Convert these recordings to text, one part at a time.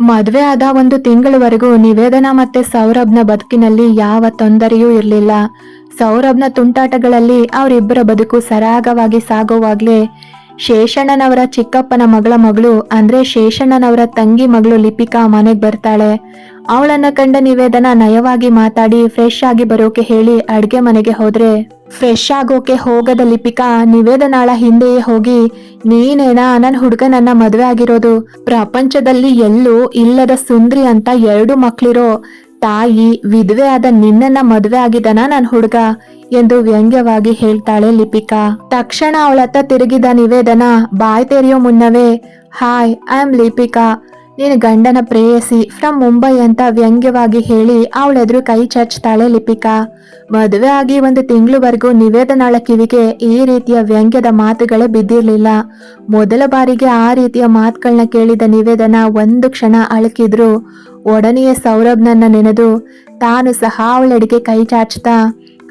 ಮದ್ವೆ ಆದ ಒಂದು ತಿಂಗಳವರೆಗೂ ನಿವೇದನ ಮತ್ತೆ ಸೌರಭ್ನ ಬದುಕಿನಲ್ಲಿ ಯಾವ ತೊಂದರೆಯೂ ಇರಲಿಲ್ಲ. ಸೌರಭ್ನ ತುಂಟಾಟಗಳಲ್ಲಿ ಅವರಿಬ್ಬರ ಬದುಕು ಸರಾಗವಾಗಿ ಸಾಗುವಾಗ್ಲೇ ಶೇಷಣ್ಣನವರ ಚಿಕ್ಕಪ್ಪನ ಮಗಳ ಮಗಳು ಅಂದ್ರೆ ಶೇಷಣ್ಣನವರ ತಂಗಿ ಮಗಳು ಲಿಪಿಕಾ ಮನೆಗ್ ಬರ್ತಾಳೆ. ಅವಳನ್ನ ಕಂಡ ನಿವೇದನ ನಯವಾಗಿ ಮಾತಾಡಿ ಫ್ರೆಶ್ ಆಗಿ ಬರೋಕೆ ಹೇಳಿ ಅಡ್ಗೆ ಮನೆಗೆ ಹೋದ್ರೆ. ಫ್ರೆಶ್ ಆಗೋಕೆ ಹೋಗದ ಲಿಪಿಕಾ ನಿವೇದನಾಳ ಹಿಂದೆಯೇ ಹೋಗಿ, ನೀನೇನಾ ನನ್ನ ಹುಡುಗನನ್ನ ಮದುವೆ ಆಗಿರೋದು? ಪ್ರಪಂಚದಲ್ಲಿ ಎಲ್ಲೂ ಇಲ್ಲದ ಸುಂದ್ರಿ ಅಂತ ಎರಡು ಮಕ್ಳಿರೋ ತಾಯಿ, ವಿಧವೆ ಆದ ನಿನ್ನನ್ನ ಮದುವೆ ಆಗಿದನ ನನ್ ಹುಡುಗ? ಎಂದು ವ್ಯಂಗ್ಯವಾಗಿ ಹೇಳ್ತಾಳೆ ಲಿಪಿಕಾ. ತಕ್ಷಣ ಅವಳತ್ತ ತಿರುಗಿದ ನಿವೇದನ, ಬಾಯ್ ತೆರೆಯೋ ಮುನ್ನವೇ ಹಾಯ್ ಐ ಆಮ್ ಲಿಪಿಕಾ ನೀನು ಗಂಡನ ಪ್ರೇಯಸಿ ಫ್ರಮ್ ಮುಂಬೈ ಅಂತ ವ್ಯಂಗ್ಯವಾಗಿ ಹೇಳಿ ಅವಳೆದುರು ಕೈ ಚಚ್ತಾಳೆ ಲಿಪಿಕಾ. ಮದುವೆ ಆಗಿ ಒಂದು ತಿಂಗಳವರೆಗೂ ನಿವೇದನಾಳ ಕಿವಿಗೆ ಈ ರೀತಿಯ ವ್ಯಂಗ್ಯದ ಮಾತುಗಳೇ ಬಿದ್ದಿರಲಿಲ್ಲ. ಮೊದಲ ಬಾರಿಗೆ ಆ ರೀತಿಯ ಮಾತುಗಳನ್ನ ಕೇಳಿದ ನಿವೇದನ ಒಂದು ಕ್ಷಣ ಅಳಕಿದ್ರು. ಒಡನೆಯೇ ಸೌರಭ್ನನ್ನ ನೆನೆದು ತಾನು ಸಹ ಅವಳೆಡೆಗೆ ಕೈ ಚಾಚ್ತಾ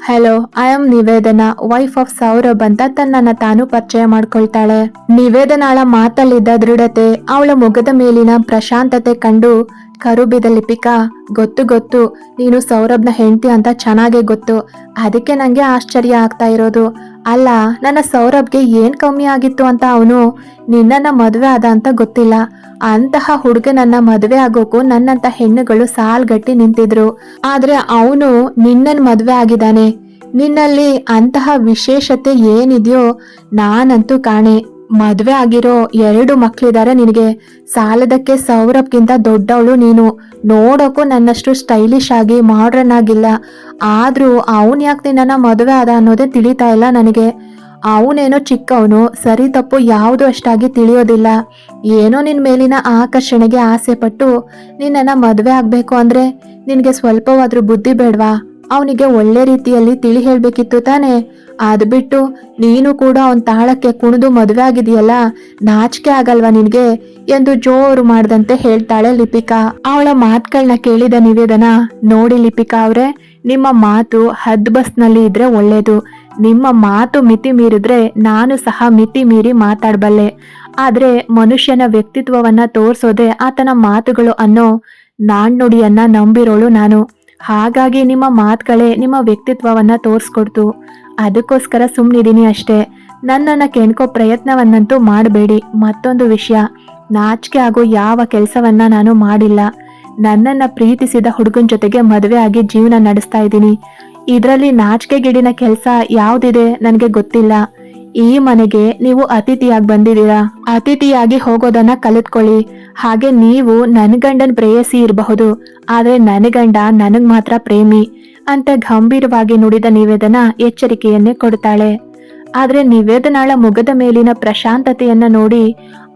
hello I am Nivedana wife of Saurabh ಅಂತ ತನ್ನನ್ನ ತಾನು ಪರಿಚಯ ಮಾಡ್ಕೊಳ್ತಾಳೆ. ನಿವೇದನಾಳ ಮಾತಲ್ಲಿದ್ದ ದೃಢತೆ ಅವಳ ಮುಖದ ಮೇಲಿನ ಪ್ರಶಾಂತತೆ ಕಂಡು ಕರುಬಿದ ಲಿಪಿಕಾ, ಗೊತ್ತು ಗೊತ್ತು, ನೀನು ಸೌರಭ್ನ ಹೆಂಡತಿ ಅಂತ ಚೆನ್ನಾಗೇ ಗೊತ್ತು. ಅದಕ್ಕೆ ನನಗೆ ಆಶ್ಚರ್ಯ ಆಗ್ತಾ ಇರೋದು. ಅಲ್ಲ, ನನ್ನ ಸೌರಭ್ಗೆ ಏನ್ ಕಮ್ಮಿ ಆಗಿತ್ತು ಅಂತ ಅವನು ನಿನ್ನ ಮದುವೆ ಆದ ಅಂತ ಗೊತ್ತಿಲ್ಲ. ಅಂತಹ ಹುಡುಗನನ್ನ ಮದುವೆ ಆಗೋಕು ನನ್ನಂತ ಹೆಣ್ಣುಗಳು ಸಾಲ್ಗಟ್ಟಿ ನಿಂತಿದ್ರು. ಆದ್ರೆ ಅವನು ನಿನ್ನನ್ ಮದುವೆ ಆಗಿದ್ದಾನೆ. ನಿನ್ನಲ್ಲಿ ಅಂತಹ ವಿಶೇಷತೆ ಏನಿದೆಯೋ ನಾನಂತೂ ಕಾಣೆ. ಮದ್ವೆ ಆಗಿರೋ ಎರಡು ಮಕ್ಕಳಿದ್ದಾರೆ ನಿನಗೆ. ಸಾಲದಕ್ಕೆ ಸೌರಭ್ಗಿಂತ ದೊಡ್ಡವಳು ನೀನು. ನೋಡೋಕ್ಕೂ ನನ್ನಷ್ಟು ಸ್ಟೈಲಿಶ್ ಆಗಿ ಮಾಡ್ರನ್ ಆಗಿಲ್ಲ. ಆದರೂ ಅವನು ಯಾಕೆ ನಿನ್ನನ್ನು ಮದುವೆ ಆದ ಅನ್ನೋದೇ ತಿಳಿತಾ ಇಲ್ಲ ನನಗೆ. ಅವನೇನೋ ಚಿಕ್ಕವನು, ಸರಿ ತಪ್ಪು ಯಾವುದು ಅಷ್ಟಾಗಿ ತಿಳಿಯೋದಿಲ್ಲ. ಏನೋ ನಿನ್ನ ಮೇಲಿನ ಆಕರ್ಷಣೆಗೆ ಆಸೆ ಪಟ್ಟು ನಿನ್ನನ್ನ ಮದುವೆ ಆಗಬೇಕು ಅಂದ್ರೆ ನಿನಗೆ ಸ್ವಲ್ಪವಾದರೂ ಬುದ್ಧಿ ಬೇಡ್ವಾ? ಅವನಿಗೆ ಒಳ್ಳೆ ರೀತಿಯಲ್ಲಿ ತಿಳಿ ಹೇಳಬೇಕಿತ್ತು ತಾನೆ. ಅದು ಬಿಟ್ಟು ನೀನು ಕೂಡ ಅವನ್ ತಾಳಕ್ಕೆ ಕುಣಿದು ಮದುವೆ ಆಗಿದೆಯಲ್ಲ, ನಾಚಿಕೆ ಆಗಲ್ವಾ ನಿನಗೆ? ಎಂದು ಜೋರು ಮಾಡ್ದಂತೆ ಹೇಳ್ತಾಳೆ ಲಿಪಿಕಾ. ಅವಳ ಮಾತುಗಳನ್ನ ಕೇಳಿದ ನಿವೇದನ, ನೋಡಿ ಲಿಪಿಕಾ ಅವರೇ, ನಿಮ್ಮ ಮಾತು ಹದ್ ಬಸ್ನಲ್ಲಿ ಇದ್ರೆ ಒಳ್ಳೇದು. ನಿಮ್ಮ ಮಾತು ಮಿತಿ ಮೀರಿದ್ರೆ ನಾನು ಸಹ ಮಿತಿ ಮೀರಿ ಮಾತಾಡಬಲ್ಲೆ. ಆದ್ರೆ ಮನುಷ್ಯನ ವ್ಯಕ್ತಿತ್ವವನ್ನ ತೋರಿಸೋದೆ ಆತನ ಮಾತುಗಳು ಅನ್ನೋ ನಾಣ್ಣುಡಿಯನ್ನ ನಂಬಿರೋಳು ನಾನು. ಹಾಗಾಗಿ ನಿಮ್ಮ ಮಾತುಗಳೇ ನಿಮ್ಮ ವ್ಯಕ್ತಿತ್ವವನ್ನು ತೋರಿಸ್ಕೊಡ್ತು. ಅದಕ್ಕೋಸ್ಕರ ಸುಮ್ಮನಿದ್ದೀನಿ ಅಷ್ಟೇ. ನನ್ನನ್ನು ಕೆಣ್ಕೋ ಪ್ರಯತ್ನವನ್ನಂತೂ ಮಾಡಬೇಡಿ. ಮತ್ತೊಂದು ವಿಷಯ. ನಾಚಿಕೆ ಆಗೋ ಯಾವ ಕೆಲಸವನ್ನ ನಾನು ಮಾಡಿಲ್ಲ. ನನ್ನನ್ನು ಪ್ರೀತಿಸಿದ ಹುಡುಗನ ಜೊತೆಗೆ ಮದುವೆ ಆಗಿ ಜೀವನ ನಡೆಸ್ತಾ ಇದ್ದೀನಿ. ಇದರಲ್ಲಿ ನಾಚಿಕೆಗಿಡಿನ ಕೆಲಸ ಯಾವುದಿದೆ? ನನಗೆ ಗೊತ್ತಿಲ್ಲ. ಈ ಮನೆಗೆ ನೀವು ಅತಿಥಿಯಾಗಿ ಬಂದಿದ್ದೀರಾ? ಅತಿಥಿಯಾಗಿ ಹೋಗೋದನ್ನ ಕಲಿತ್ಕೊಳ್ಳಿ ಹಾಗೆ ನೀವು ನನ್ ಗಂಡನ್ ಪ್ರೇಯಸಿ ಇರಬಹುದು. ಆದ್ರೆ ನನ್ ಗಂಡ ನನಗ್ ಮಾತ್ರ ಪ್ರೇಮಿ ಅಂತ ಗಂಭೀರವಾಗಿ ನುಡಿದ ನಿವೇದನ ಎಚ್ಚರಿಕೆಯನ್ನೇ ಕೊಡ್ತಾಳೆ. ಆದ್ರೆ ನಿವೇದನಾಳ ಮುಖದ ಮೇಲಿನ ಪ್ರಶಾಂತತೆಯನ್ನ ನೋಡಿ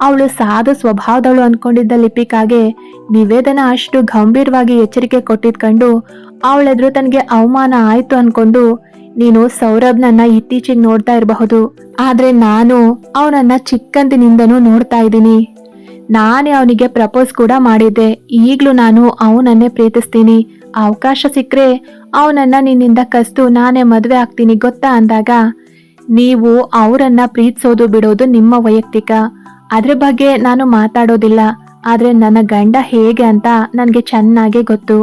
ಅವಳು ಸಾಧು ಸ್ವಭಾವದಳು ಅನ್ಕೊಂಡಿದ್ದ ಲಿಪಿಕಾಗೆ ನಿವೇದನ ಅಷ್ಟು ಗಂಭೀರವಾಗಿ ಎಚ್ಚರಿಕೆ ಕೊಟ್ಟಿದ್ಕೊಂಡು ಅವಳೆದ್ರು ತನಗೆ ಅವಮಾನ ಆಯ್ತು ಅನ್ಕೊಂಡು ನೀನು ಸೌರಭ್ನನ್ನ ಇತ್ತೀಚೆಗೆ ನೋಡ್ತಾ ಇರಬಹುದು. ಆದ್ರೆ ನಾನು ಅವನನ್ನ ಚಿಕ್ಕಂದಿನಿಂದನೂ ನೋಡ್ತಾ ಇದ್ದೀನಿ. ನಾನೇ ಅವನಿಗೆ ಪ್ರಪೋಸ್ ಕೂಡ ಮಾಡಿದ್ದೆ. ಈಗಲೂ ನಾನು ಅವನನ್ನೇ ಪ್ರೀತಿಸ್ತೀನಿ. ಅವಕಾಶ ಸಿಕ್ಕರೆ ಅವನನ್ನ ನಿನ್ನಿಂದ ಕಸ್ತು ನಾನೇ ಮದುವೆ ಆಗ್ತೀನಿ ಗೊತ್ತಾ ಅಂದಾಗ, ನೀವು ಅವರನ್ನ ಪ್ರೀತಿಸೋದು ಬಿಡೋದು ನಿಮ್ಮ ವೈಯಕ್ತಿಕ. ಅದ್ರ ಬಗ್ಗೆ ನಾನು ಮಾತಾಡೋದಿಲ್ಲ. ಆದರೆ ನನ್ನ ಗಂಡ ಹೇಗೆ ಅಂತ ನನಗೆ ಚೆನ್ನಾಗೇ ಗೊತ್ತು.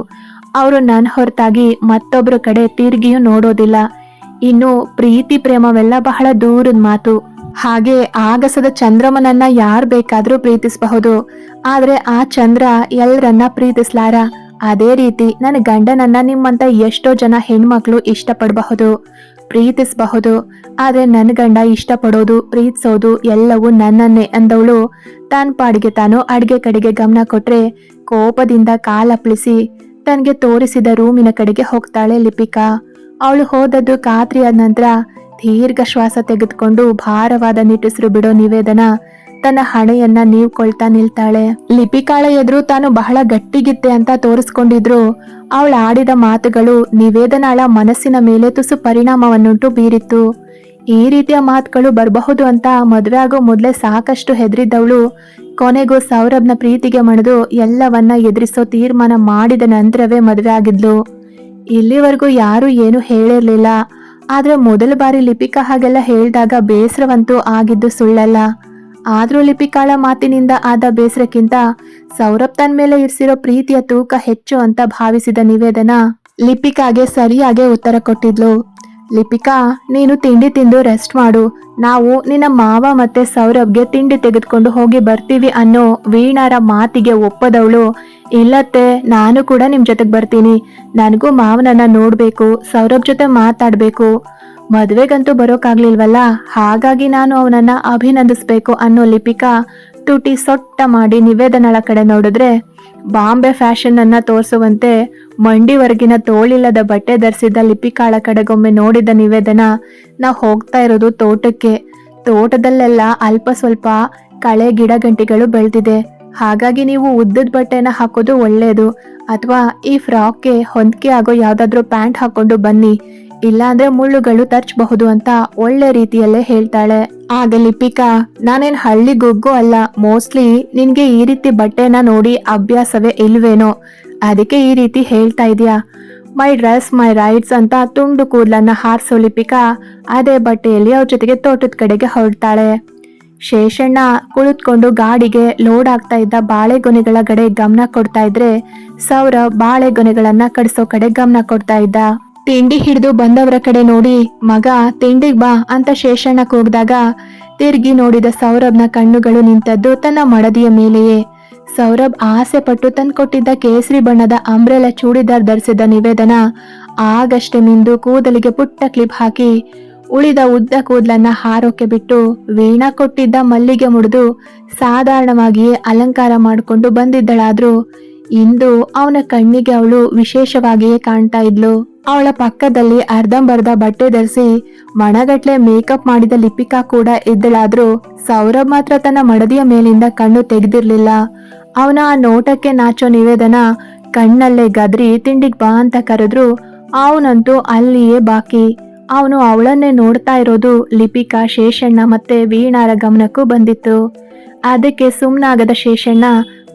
ಅವರು ನನ್ನ ಹೊರತಾಗಿ ಮತ್ತೊಬ್ಬರ ಕಡೆ ತಿರುಗಿಯೂ ನೋಡೋದಿಲ್ಲ. ಇನ್ನು ಪ್ರೀತಿ, ಪ್ರೇಮವೆಲ್ಲ ಬಹಳ ದೂರದ ಮಾತು. ಹಾಗೆ ಆಗಸದ ಚಂದ್ರಮನನ್ನ ಯಾರು ಬೇಕಾದ್ರೂ ಪ್ರೀತಿಸಬಹುದು. ಆದ್ರೆ ಆ ಚಂದ್ರ ಎಲ್ಲರನ್ನ ಪ್ರೀತಿಸ್ಲಾರ? ಅದೇ ರೀತಿ ನನ್ನ ಗಂಡನನ್ನ ನಿಮ್ಮಂತ ಎಷ್ಟೋ ಜನ ಹೆಣ್ಮಕ್ಳು ಇಷ್ಟಪಡಬಹುದು, ಪ್ರೀತಿಸಬಹುದು. ಆದ್ರೆ ನನ್ನ ಗಂಡ ಇಷ್ಟಪಡೋದು, ಪ್ರೀತಿಸೋದು ಎಲ್ಲವೂ ನನ್ನನ್ನೇ ಅಂದವಳು. ತಾನ್ ಪಾಡಿಗೆ ತಾನು ಅಡುಗೆ ಕಡೆಗೆ ಗಮನ ಕೊಟ್ರೆ ಕೋಪದಿಂದ ಕಾಲಪ್ಳಿಸಿ ತನಗೆ ತೋರಿಸಿದ ರೂಮಿನ ಕಡೆಗೆ ಹೋಗ್ತಾಳೆ ಲಿಪಿಕಾ. ಅವಳು ಹೋದದ್ದು ಖಾತ್ರಿಯಾದ ನಂತರ ದೀರ್ಘ ಶ್ವಾಸ ತೆಗೆದುಕೊಂಡು ಭಾರವಾದ ನಿಟ್ಟುಸಿರು ಬಿಡೋ ನಿವೇದನ ತನ್ನ ಹಣೆಯನ್ನ ನೀವ್ಕೊಳ್ತಾ ನಿಲ್ತಾಳೆ. ಲಿಪಿಕಾಳ ಎದುರು ತಾನು ಬಹಳ ಗಟ್ಟಿಗಿತ್ತೆ ಅಂತ ತೋರಿಸ್ಕೊಂಡಿದ್ರು. ಅವಳು ಆಡಿದ ಮಾತುಗಳು ನಿವೇದನಾಳ ಮನಸ್ಸಿನ ಮೇಲೆ ತುಸು ಪರಿಣಾಮವನ್ನುಂಟು ಬೀರಿತ್ತು. ಈ ರೀತಿಯ ಮಾತುಗಳು ಬರಬಹುದು ಅಂತ ಮದುವೆ ಆಗೋ ಮೊದಲೇ ಸಾಕಷ್ಟು ಹೆದರಿದ್ದವಳು ಕೊನೆಗೂ ಸೌರಭ್ನ ಪ್ರೀತಿಗೆ ಮಣಿದು ಎಲ್ಲವನ್ನ ಎದುರಿಸೋ ತೀರ್ಮಾನ ಮಾಡಿದ ನಂತರವೇ ಮದುವೆ ಆಗಿದ್ಲು. ಇಲ್ಲಿವರೆಗೂ ಯಾರು ಏನು ಹೇಳಿರ್ಲಿಲ್ಲ. ಆದ್ರೆ ಮೊದಲ ಬಾರಿ ಲಿಪಿಕಾ ಹಾಗೆಲ್ಲ ಹೇಳಿದಾಗ ಬೇಸರವಂತೂ ಆಗಿದ್ದು ಸುಳ್ಳಲ್ಲ. ಆದ್ರೂ ಲಿಪಿಕಾಳ ಮಾತಿನಿಂದ ಆದ ಬೇಸರಕ್ಕಿಂತ ಸೌರಭ್ ತನ್ ಮೇಲೆ ಇರಿಸಿರೋ ಪ್ರೀತಿಯ ತೂಕ ಹೆಚ್ಚು ಅಂತ ಭಾವಿಸಿದ ನಿವೇದನ ಲಿಪಿಕಾಗೆ ಸರಿಯಾಗಿ ಉತ್ತರ ಕೊಟ್ಟಿದ್ಲು. ಲಿಪಿಕಾ, ನೀನು ತಿಂಡಿ ತಿಂದು ರೆಸ್ಟ್ ಮಾಡು. ನಾವು ನಿನ್ನ ಮಾವ ಮತ್ತೆ ಸೌರಭ್ಗೆ ತಿಂಡಿ ತೆಗೆದುಕೊಂಡು ಹೋಗಿ ಬರ್ತೀವಿ ಅನ್ನೋ ವೀಣಾರ ಮಾತಿಗೆ ಒಪ್ಪದವಳು. ಇಲ್ಲತ್ತೆ, ನಾನು ಕೂಡ ನಿಮ್ ಜೊತೆಗೆ ಬರ್ತೀನಿ. ನನಗೂ ಮಾವನನ್ನ ನೋಡ್ಬೇಕು, ಸೌರಭ್ ಜೊತೆ ಮಾತಾಡ್ಬೇಕು. ಮದುವೆಗಂತೂ ಬರೋಕ್ಕಾಗ್ಲಿಲ್ವಲ್ಲ ಹಾಗಾಗಿ ನಾನು ಅವನನ್ನ ಅಭಿನಂದಿಸ್ಬೇಕು ಅನ್ನೋ ಲಿಪಿಕಾ ತುಟಿ ಸೊಟ್ಟ ಮಾಡಿ ನಿವೇದನಳ ಕಡೆ ನೋಡಿದ್ರೆ, ಬಾಂಬೆ ಫ್ಯಾಷನ್ ಅನ್ನ ತೋರಿಸುವಂತೆ ಮಂಡಿವರೆಗಿನ ತೋಳಿಲ್ಲದ ಬಟ್ಟೆ ಧರಿಸಿದ್ದ ಲಿಪಿಕಾಳ ಕಡೆಗೊಮ್ಮೆ ನೋಡಿದ ನಿವೇದನ ನಾವು ಹೋಗ್ತಾ ಇರೋದು ತೋಟಕ್ಕೆ. ತೋಟದಲ್ಲೆಲ್ಲ ಅಲ್ಪ ಸ್ವಲ್ಪ ಕಳೆ ಗಿಡ ಗಂಟಿಗಳು ಬೆಳೆದಿದೆ. ಹಾಗಾಗಿ ನೀವು ಉದ್ದದ ಬಟ್ಟೆನ ಹಾಕೋದು ಒಳ್ಳೆಯದು ಅಥವಾ ಈ ಫ್ರಾಕ್ಗೆ ಹೊಂದಿಕೆ ಆಗೋ ಯಾವುದಾದ್ರೂ ಪ್ಯಾಂಟ್ ಹಾಕೊಂಡು ಬನ್ನಿ. ಇಲ್ಲಾಂದ್ರೆ ಮುಳ್ಳುಗಳು ತರ್ಚಬಹುದು ಅಂತ ಒಳ್ಳೆ ರೀತಿಯಲ್ಲೇ ಹೇಳ್ತಾಳೆ. ಆಗ ಲಿಪಿಕಾ, ನಾನೇನ್ ಹಳ್ಳಿ ಗುಗ್ಗು ಅಲ್ಲ. ಮೋಸ್ಟ್ಲಿ ನಿನ್ಗೆ ಈ ರೀತಿ ಬಟ್ಟೆನ ನೋಡಿ ಅಭ್ಯಾಸವೇ ಇಲ್ವೇನೋ. ಅದಕ್ಕೆ ಈ ರೀತಿ ಹೇಳ್ತಾ ಇದೀಯಾ? ಮೈ ಡ್ರೆಸ್ ಮೈ ರೈಟ್ಸ್ ಅಂತ ತುಂಡು ಕೂದಲನ್ನ ಹಾರಿಸೋ ಲಿಪಿಕಾ ಅದೇ ಬಟ್ಟೆಯಲ್ಲಿ ಅವ್ರ ಜೊತೆಗೆ ತೋಟದ ಕಡೆಗೆ ಹೊರಡ್ತಾಳೆ. ಶೇಷಣ್ಣ ಕುಳಿತುಕೊಂಡು ಗಾಡಿಗೆ ಲೋಡ್ ಆಗ್ತಾ ಇದ್ದ ಬಾಳೆಗೊನೆಗಳ ಕಡೆ ಗಮನ ಕೊಡ್ತಾ ಇದ್ರೆ ಸೌರ ಬಾಳೆಗೊನೆಗಳನ್ನ ಕಡಿಸೋ ಕಡೆ ಗಮನ ಕೊಡ್ತಾ ಇದ್ದ. ತಿಂಡಿ ಹಿಡಿದು ಬಂದವರ ಕಡೆ ನೋಡಿ, ಮಗ, ತಿಂಡಿಗ್ ಬಾ ಅಂತ ಶೇಷಣ್ಣ ಕೂಗ್ದಾಗ ತಿರ್ಗಿ ನೋಡಿದ ಸೌರಭ್ನ ಕಣ್ಣುಗಳು ನಿಂತದ್ದು ತನ್ನ ಮಡದಿಯ ಮೇಲೆಯೇ. ಸೌರಭ್ ಆಸೆ ಪಟ್ಟು ತಂದ್ಕೊಟ್ಟಿದ್ದ ಕೇಸರಿ ಬಣ್ಣದ ಅಂಬ್ರೆಲ ಚೂಡಿದಾರ್ ಧರಿಸಿದ ನಿವೇದನ. ಆಗಷ್ಟೇ ಮಿಂದು ಕೂದಲಿಗೆ ಪುಟ್ಟ ಕ್ಲಿಪ್ ಹಾಕಿ ಉಳಿದ ಉದ್ದ ಕೂದಲನ್ನ ಹಾರೋಕೆ ಬಿಟ್ಟು ವೀಣಾ ಕೊಟ್ಟಿದ್ದ ಮಲ್ಲಿಗೆ ಮುಡಿದು ಸಾಧಾರಣವಾಗಿಯೇ ಅಲಂಕಾರ ಮಾಡಿಕೊಂಡು ಬಂದಿದ್ದಳಾದ್ರೂ ಇಂದು ಅವನ ಕಣ್ಣಿಗೆ ಅವಳು ವಿಶೇಷವಾಗಿಯೇ ಕಾಣ್ತಾ ಇದ್ಲು. ಅವಳ ಪಕ್ಕದಲ್ಲಿ ಅರ್ಧಂಬರ್ಧ ಬಟ್ಟೆ ಧರಿಸಿ ಮಣಗಟ್ಲೆ ಮೇಕಪ್ ಮಾಡಿದ ಲಿಪಿಕಾ ಕೂಡ ಇದ್ದಳಾದ್ರೂ ಸೌರಭ್ ಮಾತ್ರ ತನ್ನ ಮಡದಿಯ ಮೇಲಿಂದ ಕಣ್ಣು ತೆಗೆದಿರ್ಲಿಲ್ಲ. ಅವನ ಆ ನೋಟಕ್ಕೆ ನಾಚೋ ನಿವೇದನ ಕಣ್ಣಲ್ಲೇ ಗದ್ರಿ ತಿಂಡಿಗೆ ಬಾ ಅಂತ ಕರೆದ್ರು. ಅವನಂತೂ ಅಲ್ಲಿಯೇ ಬಾಕಿ. ಅವನು ಅವಳನ್ನೇ ನೋಡ್ತಾ ಇರೋದು ಲಿಪಿಕಾ ಶೇಷಣ್ಣ ಮತ್ತೆ ವೀಣಾರ ಗಮನಕ್ಕೂ ಬಂದಿತ್ತು. ಅದಕ್ಕೆ ಸುಮ್ಮನಾಗದ ಶೇಷಣ್ಣ,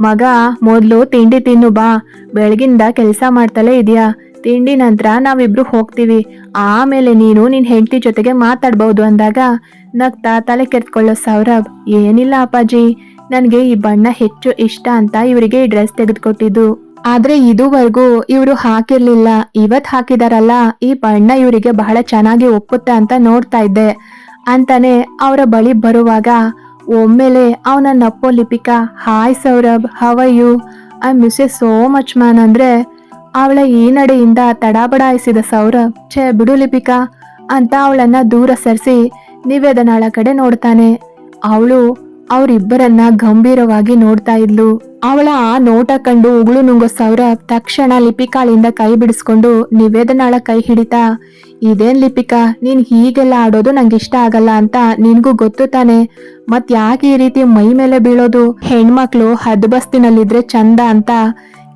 ಮಗ, ಮೊದಲು ತಿಂಡಿ ತಿನ್ನು ಬಾ. ಬೆಳಗಿಂದ ಕೆಲಸ ಮಾಡ್ತಲೇ ಇದೆಯಾ. ತಿಂಡಿ ನಂತರ ನಾವಿಬ್ರು ಹೋಗ್ತೀವಿ. ಆಮೇಲೆ ನೀನು ನಿನ್ನ ಹೆಂಡತಿ ಜೊತೆಗೆ ಮಾತಾಡ್ಬಹುದು ಅಂದಾಗ ನಗ್ತಾ ತಲೆ ಕೆರ್ತ್ಕೊಳ್ಳೋ ಸೌರಭ್, ಏನಿಲ್ಲ ಅಪ್ಪಾಜಿ. ನನ್ಗೆ ಈ ಬಣ್ಣ ಹೆಚ್ಚು ಇಷ್ಟ ಅಂತ ಇವರಿಗೆ ಈ ಡ್ರೆಸ್ ತೆಗೆದುಕೊಟ್ಟಿದ್ದು. ಆದ್ರೆ ಇದುವರೆಗೂ ಇವರು ಹಾಕಿರ್ಲಿಲ್ಲ. ಇವತ್ ಹಾಕಿದಾರಲ್ಲ, ಈ ಬಣ್ಣ ಇವರಿಗೆ ಬಹಳ ಚೆನ್ನಾಗಿ ಒಪ್ಪುತ್ತೆ ಅಂತ ನೋಡ್ತಾ ಇದ್ದೆ. ಅಂತಾನೆ ಅವರ ಬಳಿ ಬರುವಾಗ, ಒಮ್ಮೆಲೆ ಅವನ ನಪ್ಪೋ Lipika hi Saurabh you I miss a so much man ಅಂದ್ರೆ, ಅವಳ ಈ ನಡೆಯಿಂದ ತಡಾಬಡಾಯಿಸಿದ ಸೌರಭ್, ಛೇ ಬಿಡು ಲಿಪಿಕಾ ಅಂತ ಅವಳನ್ನ ದೂರ ಸರಿಸಿ ನಿವೇದನಾಳ ಕಡೆ ನೋಡ್ತಾನೆ. ಅವಳು ಅವರಿಬ್ಬರನ್ನ ಗಂಭೀರವಾಗಿ ನೋಡ್ತಾ ಇದ್ಲು. ಅವಳ ಆ ನೋಟ ಕಂಡು ಉಗುಳು ನುಂಗೋ ಸೌರ ತಕ್ಷಣ ಲಿಪಿಕಾಳಿಂದ ಕೈ ಬಿಡಿಸ್ಕೊಂಡು ನಿವೇದನಾಳ ಕೈ ಹಿಡಿತಾ, ಇದೇನ್ ಲಿಪಿಕಾ, ನೀನ್ ಹೀಗೆಲ್ಲ ಆಡೋದು ನಂಗೆ ಇಷ್ಟ ಆಗಲ್ಲ ಅಂತ ನಿನ್ಗೂ ಗೊತ್ತು ತಾನೆ. ಮತ್ ಯಾಕೆ ಈ ರೀತಿ ಮೈ ಮೇಲೆ ಬೀಳೋದು? ಹೆಣ್ಮಕ್ಳು ಹದ್ಬಸ್ತಿನಲ್ಲಿದ್ರೆ ಚಂದ ಅಂತ.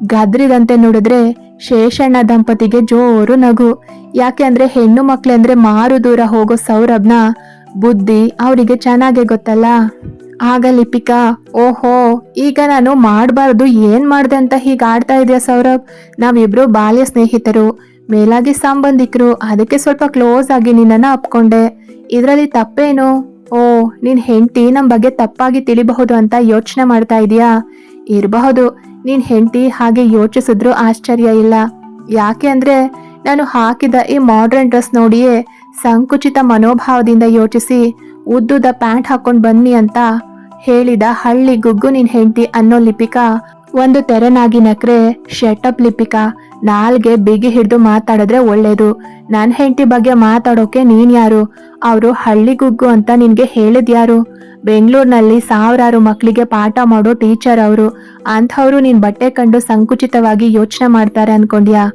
ಗದ್ರಿದಂತೆ ನೋಡಿದ್ರೆ ಶೇಷಣ್ಣ ದಂಪತಿಗೆ ಜೋರು ನಗು. ಯಾಕೆ ಅಂದ್ರೆ ಹೆಣ್ಣು ಮಾರು ದೂರ ಹೋಗೋ ಸೌರಭ್ನ ಬುದ್ಧಿ ಅವರಿಗೆ ಚೆನ್ನಾಗೆ ಗೊತ್ತಲ್ಲ. ಆಗ ಲಿಪಿಕಾ, ಓಹೋ, ಈಗ ನಾನು ಮಾಡಬಾರ್ದು, ಏನ್ ಮಾಡ್ದೆ ಅಂತ ಹೀಗೆ ಆಡ್ತಾ ಇದೆಯಾ ಸೌರಭ್? ನಾವಿಬ್ರು ಬಾಲ್ಯ ಸ್ನೇಹಿತರು, ಮೇಲಾಗಿ ಸಂಬಂಧಿಕರು ಅದಕ್ಕೆ ಸ್ವಲ್ಪ ಕ್ಲೋಸ್ ಆಗಿ ನಿನ್ನನ್ನ ಅಪ್ಕೊಂಡೆ. ಇದರಲ್ಲಿ ತಪ್ಪೇನು? ಓ, ನಿನ್ ಹೆಂಡತಿ ನಮ್ಮ ಬಗ್ಗೆ ತಪ್ಪಾಗಿ ತಿಳಿಬಹುದು ಅಂತ ಯೋಚನೆ ಮಾಡ್ತಾ ಇದೀಯಾ? ಇರಬಹುದು, ನಿನ್ ಹೆಂಡತಿ ಹಾಗೆ ಯೋಚಿಸಿದ್ರು ಆಶ್ಚರ್ಯ ಇಲ್ಲ. ಯಾಕೆ ಅಂದ್ರೆ, ನಾನು ಹಾಕಿದ ಈ ಮಾಡ್ರನ್ ಡ್ರೆಸ್ ನೋಡಿಯೇ ಸಂಕುಚಿತ ಮನೋಭಾವದಿಂದ ಯೋಚಿಸಿ, ಉದ್ದುದ ಪ್ಯಾಂಟ್ ಹಾಕೊಂಡ್ ಬನ್ನಿ ಅಂತ ಹೇಳಿದ ಹಳ್ಳಿ ಗುಗ್ಗು ನಿನ್ ಹೆಂಡತಿ ಅನ್ನೋ ಲಿಪಿಕಾ, ಒಂದು ತೆರನಾಗಿ ನಕ್ರೆ ಶೆಟಪ್ ಲಿಪಿಕಾ. ನಾಲ್ಗೆ ಬಿಗಿ ಹಿಡಿದು ಮಾತಾಡಿದ್ರೆ ಒಳ್ಳೇದು. ನನ್ ಹೆಂಡತಿ ಬಗ್ಗೆ ಮಾತಾಡೋಕೆ ನೀನ್ ಯಾರು? ಅವರು ಹಳ್ಳಿ ಗುಗ್ಗು ಅಂತ ನಿನ್ಗೆ ಹೇಳಿದ್ಯಾರು ಬೆಂಗಳೂರಿನಲ್ಲಿ ಸಾವಿರಾರು ಮಕ್ಕಳಿಗೆ ಪಾಠ ಮಾಡೋ ಟೀಚರ್ ಅವರು. ಅಂಥವ್ರು ನಿನ್ ಬಟ್ಟೆ ಕಂಡು ಸಂಕುಚಿತವಾಗಿ ಯೋಚನೆ ಮಾಡ್ತಾರೆ ಅನ್ಕೊಂಡ್ಯಾ?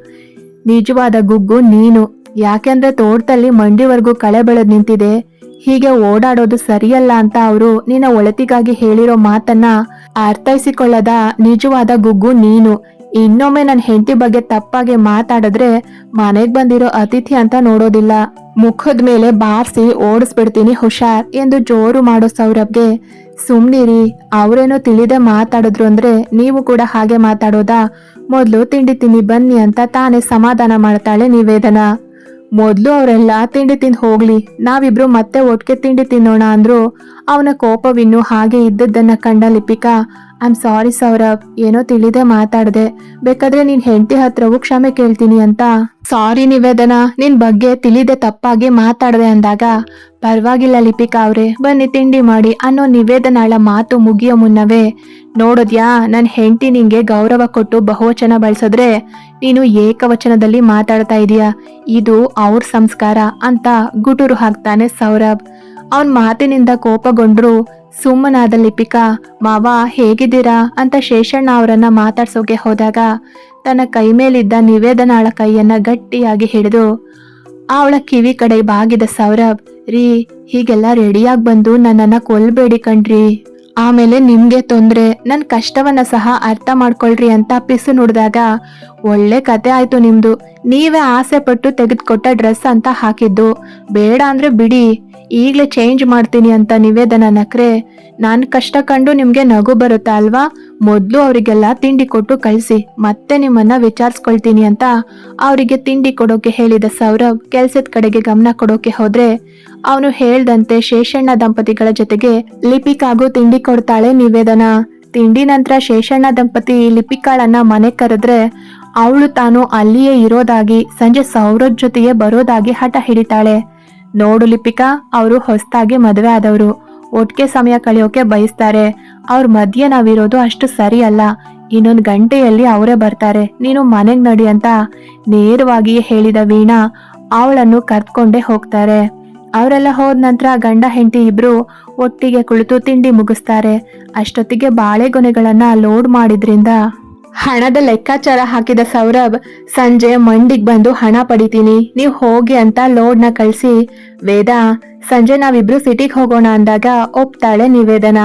ನಿಜವಾದ ಗುಗ್ಗು ನೀನು. ಯಾಕೆಂದ್ರೆ ತೋಟದಲ್ಲಿ ಮಂಡಿವರೆಗೂ ಕಳೆ ಬೆಳೆದ್ ನಿಂತಿದೆ. ಹೀಗೆ ಓಡಾಡೋದು ಸರಿಯಲ್ಲ ಅಂತ ಅವರು ನಿನ್ನ ಒಳತಿಗಾಗಿ ಹೇಳಿರೋ ಮಾತನ್ನ ಅರ್ಥೈಸಿಕೊಳ್ಳದ ನಿಜವಾದ ಗುಗ್ಗು ನೀನು. ಇನ್ನೊಮ್ಮೆ ನನ್ನ ಹೆಂಡತಿ ಬಗ್ಗೆ ತಪ್ಪಾಗಿ ಮಾತಾಡಿದ್ರೆ ಮನೆಗ್ ಬಂದಿರೋ ಅತಿಥಿ ಅಂತ ನೋಡೋದಿಲ್ಲ. ಮುಖದ ಮೇಲೆ ಬಾರಿಸಿ ಓಡಿಸ್ಬಿಡ್ತೀನಿ ಹುಷಾರ್ ಎಂದು ಜೋರು ಮಾಡೋ ಸೌರಭ್ಗೆ, ಸುಮ್ನಿರಿ, ಅವರೇನೋ ತಿಳಿದೆ ಮಾತಾಡಿದ್ರು ಅಂದ್ರೆ ನೀವು ಕೂಡ ಹಾಗೆ ಮಾತಾಡೋದಾ? ಮೊದಲು ತಿಂಡಿ ತಿನ್ನಿ ಬನ್ನಿ ಅಂತ ತಾನೇ ಸಮಾಧಾನ ಮಾಡ್ತಾಳೆ ನಿವೇದನ. ಮೊದ್ಲು ಅವರೆಲ್ಲ ತಿಂಡಿ ತಿಂದು ಹೋಗ್ಲಿ, ನಾವಿಬ್ರು ಮತ್ತೆ ಒಟ್ಟಿಗೆ ತಿಂಡಿ ತಿನ್ನೋಣ ಅಂದ್ರು ಅವನ ಕೋಪವಿನ್ನು ಹಾಗೆ ಇದ್ದದ್ದನ್ನ ಕಂಡ ಲಿಪಿಕಾ ಐಮ್ ಸಾರಿ ಸೌರಭ್, ಏನೋ ತಿಳಿದೆ ಮಾತಾಡ್ದೆ, ಬೇಕಾದ್ರೆ ನಿನ್ ಹೆಂಡತಿ ಹತ್ರವೂ ಕ್ಷಮೆ ಕೇಳ್ತೀನಿ ಅಂತ. ಸಾರಿ ನಿವೇದನ, ನಿನ್ ಬಗ್ಗೆ ತಿಳಿದೆ ತಪ್ಪಾಗಿ ಮಾತಾಡ್ದೆ ಅಂದಾಗ, ಪರವಾಗಿಲ್ಲ ಲಿಪಿಕಾ ಅವ್ರೆ, ಬನ್ನಿ ತಿಂಡಿ ಮಾಡಿ ಅನ್ನೋ ನಿವೇದನಾಳ ಮಾತು ಮುಗಿಯೋ ಮುನ್ನವೇ ನೋಡೋದ್ಯಾ? ನನ್ನ ಹೆಂಡತಿ ನಿಂಗೆ ಗೌರವ ಕೊಟ್ಟು ಬಹುವಚನ ಬಳಸಿದ್ರೆ ನೀನು ಏಕವಚನದಲ್ಲಿ ಮಾತಾಡ್ತಾ ಇದೀಯಾ? ಇದು ಅವ್ರ ಸಂಸ್ಕಾರ ಅಂತ ಗುಟುರು ಹಾಕ್ತಾನೆ ಸೌರಭ್. ಅವನ್ ಮಾತಿನಿಂದ ಕೋಪಗೊಂಡ್ರು, ಸುಮ್ಮನಾದ ಲಿಪಿಕಾ, ಮಾವ ಹೇಗಿದ್ದೀರಾ ಅಂತ ಶೇಷಣ್ಣ ಅವರನ್ನ ಮಾತಾಡ್ಸೋಕೆ ಹೋದಾಗ ತನ್ನ ಕೈ ಮೇಲಿದ್ದ ನಿವೇದನಾಳ ಕೈಯನ್ನ ಗಟ್ಟಿಯಾಗಿ ಹಿಡಿದು, ಅವಳ ಕಿವಿ ಕಡೆ ಬಾಗಿದ ಸೌರಭ್. ರೀ, ಹೀಗೆಲ್ಲ ರೆಡಿಯಾಗಿ ಬಂದು ನನ್ನನ್ನ ಕೊಲ್ಬೇಡಿ ಕಣ್ರಿ. ಆಮೇಲೆ ನಿಮ್ಗೆ ತೊಂದ್ರೆ, ನನ್ ಕಷ್ಟವನ್ನ ಸಹ ಅರ್ಥ ಮಾಡ್ಕೊಳ್ರಿ ಅಂತ ಪಿಸು ನೋಡಿದಾಗ, ಒಳ್ಳೆ ಕತೆ ಆಯ್ತು ನಿಮ್ದು. ನೀವೇ ಆಸೆ ಪಟ್ಟು ತೆಗೆದುಕೊಟ್ಟ ಡ್ರೆಸ್ ಅಂತ ಹಾಕಿದ್ದು. ಬೇಡ ಅಂದ್ರೆ ಬಿಡಿ. ಈಗ್ಲೇ ಚೇಂಜ್ ಮಾಡ್ತೀನಿ ಅಂತ ನಿವೇದನ ನಕ್ರೆ, ನಾನು ಕಷ್ಟ ಕಂಡು ನಿಮಗೆ ನಗು ಬರುತ್ತಾ ಅಲ್ವಾ? ಮೊದಲು ಅವರಿಗೆಲ್ಲ ತಿಂಡಿ ಕೊಟ್ಟು ಕಳಿಸಿ, ಮತ್ತೆ ನಿಮ್ಮನ್ನ ವಿಚಾರಿಸ್ಕೊಳ್ತೀನಿ ಅಂತ ಅವರಿಗೆ ತಿಂಡಿ ಕೊಡೋಕೆ ಹೇಳಿದ ಸೌರಭ್ ಕೆಲ್ಸದ ಕಡೆಗೆ ಗಮನ ಕೊಡೋಕೆ ಹೋದ್ರೆ, ಅವನು ಹೇಳ್ದಂತೆ ಶೇಷಣ್ಣ ದಂಪತಿಗಳ ಜೊತೆಗೆ ಲಿಪಿಕಾಗೂ ತಿಂಡಿ ಕೊಡ್ತಾಳೆ ನಿವೇದನ. ತಿಂಡಿ ನಂತರ ಶೇಷಣ್ಣ ದಂಪತಿ ಲಿಪಿಕಾಳನ್ನ ಮನೆ ಕರೆದ್ರೆ, ಅವಳು ತಾನು ಅಲ್ಲಿಯೇ ಇರೋದಾಗಿ, ಸಂಜೆ ಸೌರಭ್ ಜೊತೆಗೆ ಬರೋದಾಗಿ ಹಠ ಹಿಡಿತಾಳೆ. ನೋಡು ಲಿಪಿಕಾ, ಅವರು ಹೊಸದಾಗಿ ಮದುವೆ ಆದವರು. ಒಟ್ಟಿಗೆ ಸಮಯ ಕಳೆಯೋಕೆ ಬಯಸ್ತಾರೆ. ಅವ್ರ ಮಧ್ಯೆ ನಾವಿರೋದು ಅಷ್ಟು ಸರಿ ಅಲ್ಲ ಇನ್ನೊಂದು ಗಂಟೆಯಲ್ಲಿ ಅವರೇ ಬರ್ತಾರೆ. ನೀನು ಮನೆಗೆ ನಡಿ ಅಂತ ನೇರವಾಗಿ ಹೇಳಿದ ವೀಣಾ ಅವಳನ್ನು ಕರ್ಕೊಂಡೇ ಹೋಗ್ತಾರೆ. ಅವರೆಲ್ಲ ಹೋದ ನಂತರ ಗಂಡ ಹೆಂಡತಿ ಇಬ್ರು ಒಟ್ಟಿಗೆ ಕುಳಿತು ತಿಂಡಿ ಮುಗಿಸ್ತಾರೆ. ಅಷ್ಟೊತ್ತಿಗೆ ಬಾಳೆಗೊನೆಗಳನ್ನ ಲೋಡ್ ಮಾಡಿದ್ರಿಂದ ಹಣದ ಲೆಕ್ಕಾಚಾರ ಹಾಕಿದ ಸೌರಭ್, ಸಂಜೆ ಮಂಡಿಗ್ ಬಂದು ಹಣ ಪಡಿತೀನಿ. ನೀವು ಹೋಗಿ ಅಂತ ಲೋಡ್ನ ಕಳಿಸಿ. ವೇದ, ಸಂಜೆ ನಾವಿಬ್ರು ಸಿಟಿಗೆ ಹೋಗೋಣ ಅಂದಾಗ ಒಪ್ತಾಳೆ ನಿವೇದನ.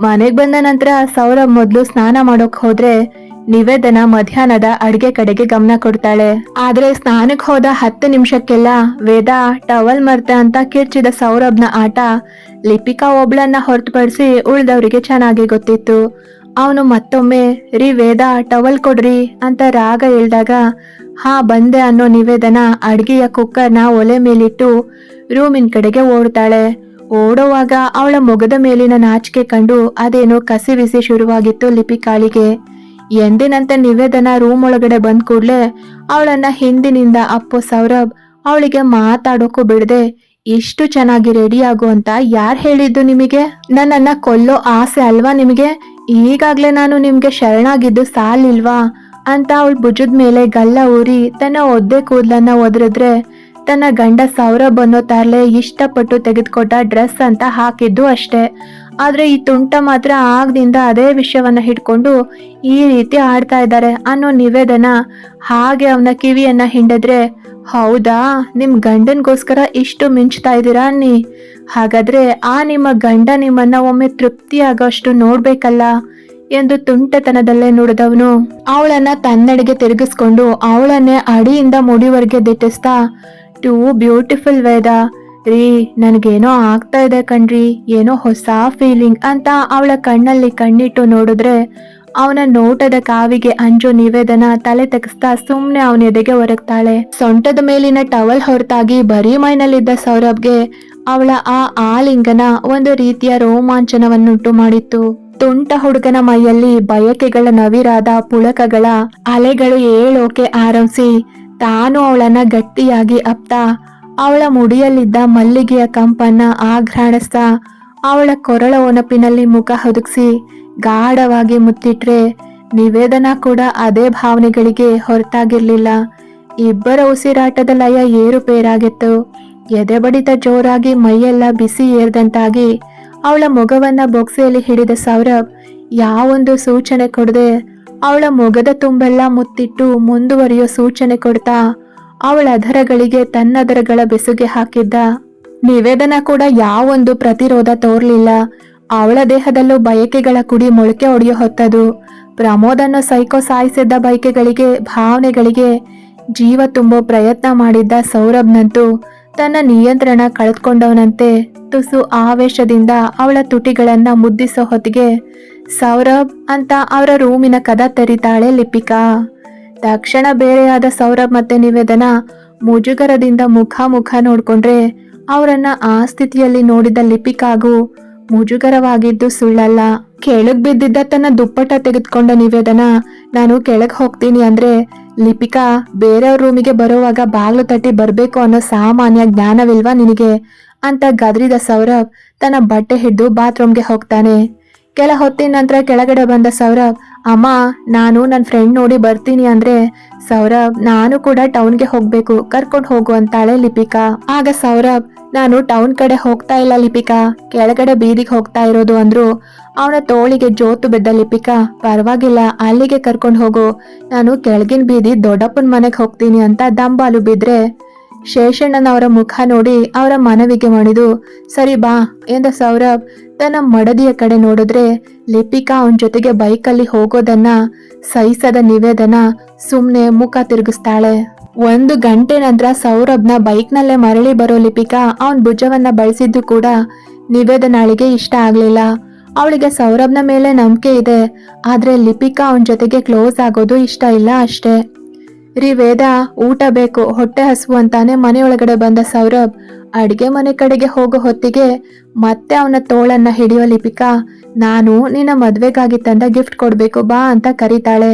ಮನೆಗೆ ಬಂದ ನಂತರ ಸೌರಭ್ ಮೊದಲು ಸ್ನಾನ ಮಾಡೋಕ್ ಹೋದ್ರೆ ನಿವೇದನ ಮಧ್ಯಾಹ್ನದ ಅಡಿಗೆ ಕಡೆಗೆ ಗಮನ ಕೊಡ್ತಾಳೆ. ಆದ್ರೆ ಸ್ನಾನಕ್ಕೆ ಹೋದ ಹತ್ತು ನಿಮಿಷಕ್ಕೆಲ್ಲ ವೇದ ಟವಲ್ ಮರ್ತೆ ಅಂತ ಕಿರ್ಚಿದ ಸೌರಭ್ನ ಆಟ ಲಿಪಿಕಾ ಒಬ್ಳನ್ನ ಹೊರತುಪಡಿಸಿ ಉಳಿದವರಿಗೆ ಚೆನ್ನಾಗಿ ಗೊತ್ತಿತ್ತು. ಅವನು ಮತ್ತೊಮ್ಮೆ, ರೀ ವೇದ, ಟವಲ್ ಕೊಡ್ರಿ ಅಂತ ರಾಗ ಹೇಳಿದಾಗ, ಹಾ, ಬಂದೆ ಅನ್ನೋ ನಿವೇದನ ಅಡ್ಗೆಯ ಕುಕ್ಕರ್ನ ಒಲೆ ಮೇಲಿಟ್ಟು ರೂಮಿನ ಕಡೆಗೆ ಓಡ್ತಾಳೆ. ಓಡೋವಾಗ ಅವಳ ಮೊಗದ ಮೇಲಿನ ನಾಚಿಕೆ ಕಂಡು ಅದೇನೋ ಕಸಿವಿಸಿ ಶುರುವಾಗಿತ್ತು ಲಿಪಿಕಾಳಿಗೆ ಎಂದಿನಂತೆ ನಿವೇದನ ರೂಮ್ ಒಳಗಡೆ ಬಂದ ಕೂಡಲೇ ಅವಳನ್ನ ಹಿಂದಿನಿಂದ, ಅಪ್ಪು ಸೌರಭ್, ಅವಳಿಗೆ ಮಾತಾಡೋಕು ಬಿಡದೆ, ಇಷ್ಟು ಚೆನ್ನಾಗಿ ರೆಡಿ ಆಗು ಅಂತ ಯಾರ್ ಹೇಳಿದ್ದು ನಿಮಗೆ? ನನ್ನನ್ನ ಕೊಲ್ಲೋ ಆಸೆ ಅಲ್ವಾ ನಿಮಗೆ? ಈಗಾಗ್ಲೇ ನಾನು ನಿಮಗೆ ಶರಣಾಗಿದ್ದು ಸಾಲಿಲ್ವಾ ಅಂತ ಅವಳು ಭುಜದ ಮೇಲೆ ಗಲ್ಲ ಊರಿ ತನ್ನ ಒದ್ದೆ ಕೂದಲನ್ನ ಒದರಿದ್ರೆ ತನ್ನ ಗಂಡ ಸೌರಭ್ ಅನ್ನೋ ತರಲೆ ಇಷ್ಟಪಟ್ಟು ತೆಗೆದುಕೊಟ್ಟ ಡ್ರೆಸ್ ಅಂತ ಹಾಕಿದ್ದು ಅಷ್ಟೇ. ಆದರೆ ಈ ತುಂಟ ಮಾತ್ರ ಆಗದಿಂದ ಅದೇ ವಿಷಯವನ್ನ ಹಿಡ್ಕೊಂಡು ಈ ರೀತಿ ಆಡ್ತಾ ಇದ್ದಾರೆ ಅನ್ನೋ ನಿವೇದನ ಹಾಗೆ ಅವನ ಕಿವಿಯನ್ನ ಹಿಂಡಿದ್ರೆ, ಹೌದಾ? ನಿಮ್ ಗಂಡನಿಗೋಸ್ಕರ ಇಷ್ಟು ಮಿಂಚ್ತಾ ಇದ್ದೀರಾ ಅನ್ನಿ? ಹಾಗಾದ್ರೆ ಆ ನಿಮ್ಮ ಗಂಡ ನಿಮ್ಮನ್ನ ಒಮ್ಮೆ ತೃಪ್ತಿ ಆಗೋಷ್ಟು ನೋಡ್ಬೇಕಲ್ಲ ಎಂದು ತುಂಟತನದಲ್ಲೇ ನುಡಿದವನು. ಅವಳನ್ನ ತನ್ನಡೆಗೆ ತಿರುಗಿಸ್ಕೊಂಡು ಅವಳನ್ನೇ ಅಡಿಯಿಂದ ಮುಡಿವರೆಗೆ ದಿಟ್ಟಿಸ್ತಾ ಟೂ ಬ್ಯೂಟಿಫುಲ್ ವೇದ, ರೀ, ನನಗೇನೋ ಆಗ್ತಾ ಇದೆ ಕಣ್ರಿ, ಏನೋ ಹೊಸ ಫೀಲಿಂಗ್ ಅಂತ ಅವಳ ಕಣ್ಣಲ್ಲಿ ಕಣ್ಣಿಟ್ಟು ನೋಡಿದ್ರೆ ಅವನ ನೋಟದ ಕಾವಿಗೆ ಅಂಜು ನಿವೇದನ ತಲೆ ತೆಗೆಸ್ತಾ ಸುಮ್ಮನೆ ಅವನ ಎದೆಗೆ ಒರಗ್ತಾಳೆ. ಸೊಂಟದ ಮೇಲಿನ ಟವಲ್ ಹೊರತಾಗಿ ಬರೀ ಮೈನಲ್ಲಿದ್ದ ಸೌರಭ್ಗೆ ಅವಳ ಆ ಆಲಿಂಗನ ಒಂದು ರೀತಿಯ ರೋಮಾಂಚನವನ್ನುಂಟು ಮಾಡಿತ್ತು. ತುಂಟ ಹುಡುಗನ ಮೈಯಲ್ಲಿ ಬಯಕೆಗಳ ನವಿರಾದ ಪುಳಕಗಳ ಅಲೆಗಳು ಏಳೋಕೆ ಆರಂಭಿಸಿ, ತಾನು ಅವಳನ್ನ ಗಟ್ಟಿಯಾಗಿ ಅಪ್ತ, ಅವಳ ಮುಡಿಯಲ್ಲಿದ್ದ ಮಲ್ಲಿಗೆಯ ಕಂಪನ್ನ ಆಘ್ರಾಣಿಸ್ತಾ, ಅವಳ ಕೊರಳ ಒನಪಿನಲ್ಲಿ ಮುಖ ಹೊದಗಿಸಿ ಗಾಢವಾಗಿ ಮುತ್ತಿಟ್ರೆ, ನಿವೇದನಾ ಕೂಡ ಅದೇ ಭಾವನೆಗಳಿಗೆ ಹೊರತಾಗಿರ್ಲಿಲ್ಲ. ಇಬ್ಬರ ಉಸಿರಾಟದ ಲಯ ಏರುಪೇರಾಗಿತ್ತು. ಎದೆ ಬಡಿತ ಜೋರಾಗಿ ಮೈಯೆಲ್ಲ ಬಿಸಿ ಏರ್ದಂತಾಗಿ ಅವಳ ಮೊಗವನ್ನ ಬೊಕ್ಸೆಯಲ್ಲಿ ಹಿಡಿದ ಸೌರಭ್, ಯಾವೊಂದು ಸೂಚನೆ ಕೊಡದೆ ಅವಳ ಮೊಗದ ತುಂಬೆಲ್ಲ ಮುತ್ತಿಟ್ಟು ಮುಂದುವರಿಯೋ ಸೂಚನೆ ಕೊಡ್ತಾ ಅವಳ ಅಧರಗಳಿಗೆ ತನ್ನದರಗಳ ಬೆಸುಗೆ ಹಾಕಿದ್ದ. ನಿವೇದನ ಕೂಡ ಯಾವೊಂದು ಪ್ರತಿರೋಧ ತೋರ್ಲಿಲ್ಲ. ಅವಳ ದೇಹದಲ್ಲೂ ಬಯಕೆಗಳ ಕುಡಿ ಮೊಳಕೆ ಒಡೆಯೋ ಹೊತ್ತದು. ಪ್ರಮೋದನ್ನು ಸೈಕೋ ಸಾಯಿಸಿದ್ದ ಬಯಕೆಗಳಿಗೆ, ಭಾವನೆಗಳಿಗೆ ಜೀವ ತುಂಬೋ ಪ್ರಯತ್ನ ಮಾಡಿದ್ದ ಸೌರಭ್ನಂತೂ ತನ್ನ ನಿಯಂತ್ರಣ ಕಳೆದುಕೊಂಡವನಂತೆ ತುಸು ಆವೇಶದಿಂದ ಅವಳ ತುಟಿಗಳನ್ನ ಮುದ್ದಿಸೋ ಹೊತ್ತಿಗೆ ಸೌರಭ್ ಅಂತ ಅವರ ರೂಮಿನ ಕದ ತೆರಿತಾಳೆ ಲಿಪಿಕಾ. ತಕ್ಷಣ ಬೇರೆಯಾದ ಸೌರಭ್ ಮತ್ತೆ ನಿವೇದನ ಮುಜುಗರದಿಂದ ಮುಖ ಮುಖ ನೋಡ್ಕೊಂಡ್ರೆ ಅವರನ್ನ ಆ ಸ್ಥಿತಿಯಲ್ಲಿ ನೋಡಿದ ಲಿಪಿಕಾಗೂ ಮುಜುಗರವಾಗಿದ್ದು ಸುಳ್ಳಲ್ಲ. ಕೆಳಗ್ ಬಿದ್ದಿದ್ದ ತನ್ನ ದುಪ್ಪಟ ತೆಗೆದುಕೊಂಡ ನಿವೇದನ, ನಾನು ಕೆಳಗೆ ಹೋಗ್ತೀನಿ ಅಂದ್ರೆ ಲಿಪಿಕಾ, ಬೇರೆಯವ್ರ ರೂಮಿಗೆ ಬರುವಾಗ ಬಾಗ್ಲು ತಟ್ಟಿ ಬರಬೇಕು ಅನ್ನೋ ಸಾಮಾನ್ಯ ಜ್ಞಾನವಿಲ್ವಾ ನಿನಗೆ? ಅಂತ ಗದರಿದ ಸೌರಭ್ ತನ್ನ ಬಟ್ಟೆ ಹಿಡಿದು ಬಾತ್ರೂಮ್ಗೆ ಹೋಗ್ತಾನೆ. ಕೆಲ ಹೊತ್ತಿನ ನಂತರ ಕೆಳಗಡೆ ಬಂದ ಸೌರಭ್, ಅಮ್ಮ, ನಾನು ನನ್ನ ಫ್ರೆಂಡ್ ನೋಡಿ ಬರ್ತೀನಿ ಅಂದ್ರೆ ಸೌರಭ್, ನಾನು ಕೂಡ ಟೌನ್ಗೆ ಹೋಗ್ಬೇಕು, ಕರ್ಕೊಂಡು ಹೋಗು ಅಂತಾಳೆ ಲಿಪಿಕಾ. ಆಗ ಸೌರಭ್ ನಾನು ಟೌನ್ ಕಡೆ ಹೋಗ್ತಾ ಇಲ್ಲ ಲಿಪಿಕಾ. ಕೆಳಗಡೆ ಬೀದಿಗೆ ಹೋಗ್ತಾ ಇರೋದು ಅಂದ್ರು, ಅವನ ತೋಳಿಗೆ ಜೋತು ಬಿದ್ದ ಲಿಪಿಕಾ. ಪರವಾಗಿಲ್ಲ, ಅಲ್ಲಿಗೆ ಕರ್ಕೊಂಡು ಹೋಗು. ನಾನು ಕೆಳಗಿನ ಬೀದಿ ದೊಡ್ಡಪ್ಪನ ಮನೆಗೆ ಹೋಗ್ತೀನಿ ಅಂತ ದಂಬಾಲು ಬಿದ್ರೆ, ಶೇಷಣ್ಣನವರ ಮುಖ ನೋಡಿ ಅವರ ಮನವಿಗೆ ಮಣಿದು, ಸರಿ ಬಾ ಎಂದ ಸೌರಭ್ ತನ್ನ ಮಡದಿಯ ಕಡೆ ನೋಡಿದ್ರೆ, ಲಿಪಿಕಾ ಅವನ ಜೊತೆಗೆ ಬೈಕಲ್ಲಿ ಹೋಗೋದನ್ನ, ಸಹಿಸದ ನಿವೇದನ ಸುಮ್ಮನೆ ಮುಖ ತಿರುಗಿಸ್ತಾಳೆ. ಒಂದು ಗಂಟೆ ನಂತರ ಸೌರಭ್ನ ಬೈಕ್ನಲ್ಲೇ ಮರಳಿ ಬರೋ ಲಿಪಿಕಾ ಅವನ್ ಭುಜವನ್ನ ಬಳಸಿದ್ದು ಕೂಡ ನಿವೇದನಾಳಿಗೆ ಇಷ್ಟ ಆಗಲಿಲ್ಲ. ಅವಳಿಗೆ ಸೌರಭ್ನ ಮೇಲೆ ನಂಬಿಕೆ ಇದೆ. ಆದರೆ ಲಿಪಿಕಾ ಅವನ ಜೊತೆಗೆ ಕ್ಲೋಸ್ ಆಗೋದು ಇಷ್ಟ ಇಲ್ಲ ಅಷ್ಟೇ. ರೀ ವೇದ, ಊಟ ಬೇಕು, ಹೊಟ್ಟೆ ಹಸುವು ಅಂತಾನೆ ಮನೆಯೊಳಗಡೆ ಬಂದ ಸೌರಭ್ ಅಡಿಗೆ ಮನೆ ಕಡೆಗೆ ಹೋಗೋ ಹೊತ್ತಿಗೆ ಮತ್ತೆ ಅವನ ತೋಳನ್ನ ಹಿಡಿಯೋ ಲಿಪಿಕಾ, ನಾನು ನಿನ್ನ ಮದ್ವೆಗಾಗಿ ತಂದ ಗಿಫ್ಟ್ ಕೊಡ್ಬೇಕು ಬಾ ಅಂತ ಕರೀತಾಳೆ.